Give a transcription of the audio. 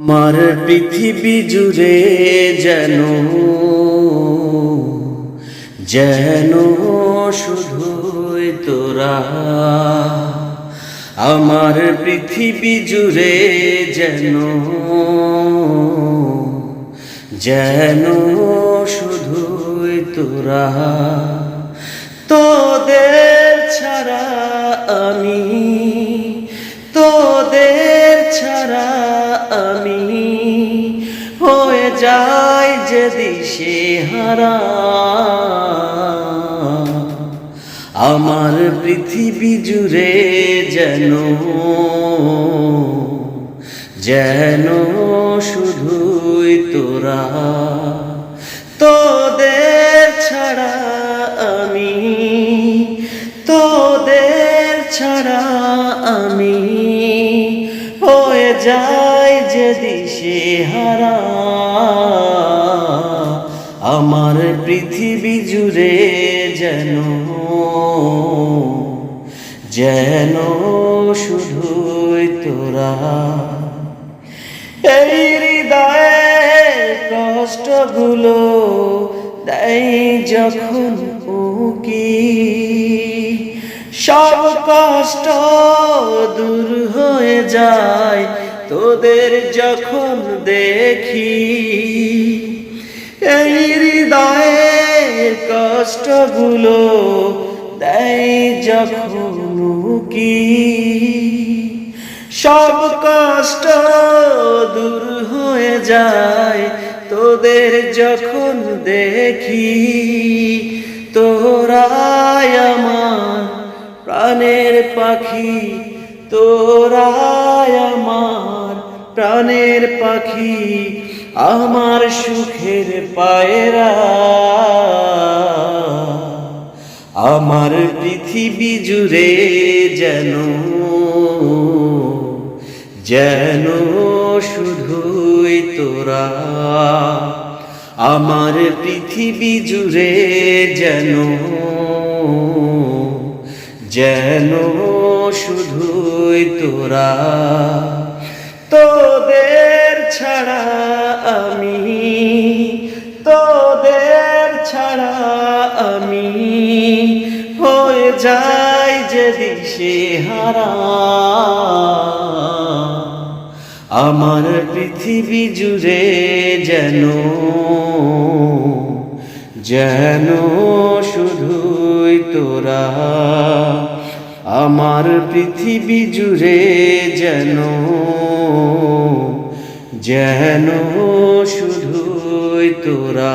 আমার পৃথিবী জুড়ে যেন যেন শুধুই তোরা। আমার পৃথিবী জুড়ে যেন যেন শুধুই তোরা। তোদের ছাড়া আমি, তোদের ছাড়া আমি হয়ে যাই যে দিশে হারা। আমার পৃথিবী জুড়ে যেন যেন শুধুই তোরা। হয়ে যায় যে দিশে হারা। আমার পৃথিবী জুড়ে যেন যেন শুধুই তোরা। এই হৃদয়ে কষ্টগুলো দেয় যখন উকি। সব কষ্ট দূর হয়ে যায়। তোদের যখন দেখি এই হৃদয়ের কষ্টগুলো দেয় যখন কি সব কষ্ট দূর হয়ে যায়। তোদের যখন দেখি আমার প্রাণের পাখি, তোরাই আমার প্রাণের পাখি, আমার সুখের পায়রা। আমার পৃথিবী জুড়ে যেন যেন শুধুই তোরা। আমার পৃথিবী জুড়ে যেন যেন শুধুই তোরা। তোদের ছাড়া আমি, তোদের ছাড়া আমি হয়ে যাই যে দিশে হারা। আমার পৃথিবী জুড়ে যেন যেন শুধুই তোরা। আমার পৃথিবী জুড়ে যেন যেন শুধুই তোরা।